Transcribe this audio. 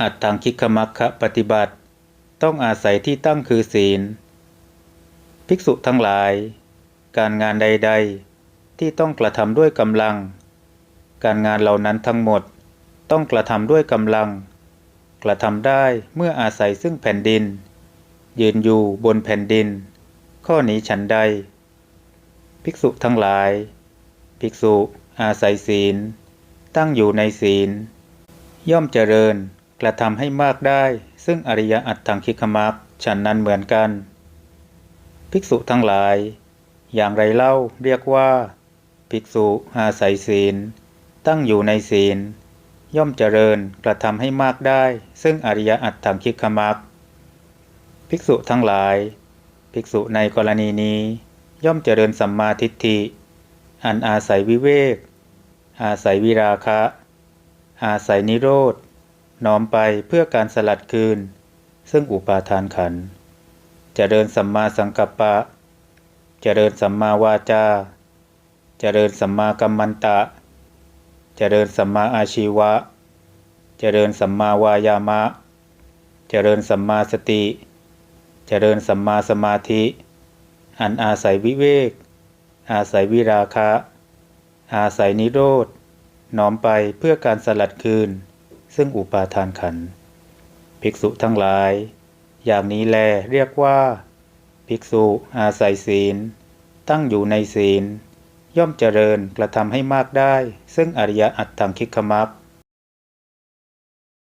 อัตถังคิกขมัคคะปฏิบัติ ต้องอาศัยที่ตั้งคือศีล ภิกษุทั้งหลาย การงานใด ๆ ที่ต้องกระทำด้วยกำลัง การงานเหล่านั้นทั้งหมด ต้องกระทำด้วยกำลัง กระทำได้เมื่ออาศัยซึ่งแผ่นดิน ยืนอยู่บนแผ่นดิน ข้อนี้ฉันใด ภิกษุทั้งหลาย ภิกษุอาศัยศีล ตั้งอยู่ในศีล ย่อมเจริญ กระทำให้มากได้ ซึ่งอริยอัตถังคิกมักฉันนั้นเหมือนกัน ภิกษุทั้งหลาย อย่างไรเล่าเรียกว่า ภิกษุอาศัยศีล ตั้งอยู่ในศีล ย่อมเจริญกระทำให้มากได้ ซึ่งอริยอัตถังคิกมักภิกษุทั้งหลาย ภิกษุในกรณีนี้ ย่อมเจริญสัมมาทิฏฐิ อันอาศัยวิเวก อาศัยวิราคะ อาศัยนิโรธ น้อมไปเพื่อการสลัดคืน ซึ่งอุปาทานขันธ์เจริญสัมมาสังกัปปะจะเจริญสัมมาวาจาจะเจริญสัมมากัมมันตะจะเจริญสัมมาอาชีวะจะเจริญสัมมาวายามะจะเจริญสัมมาสติจะเจริญสัมมาสมาธิ อันอาศัยวิเวก อาศัยวิราคะ อาศัยนิโรธน้อมไปเพื่อการสลัดคืน ซึ่งอุปาทานขัน ภิกษุทั้งหลาย อย่างนี้แลเรียกว่า ภิกษุอาศัยศีล ตั้งอยู่ในศีล ย่อมเจริญกระทำให้มากได้ ซึ่งอริยอัตถังคิกขมัก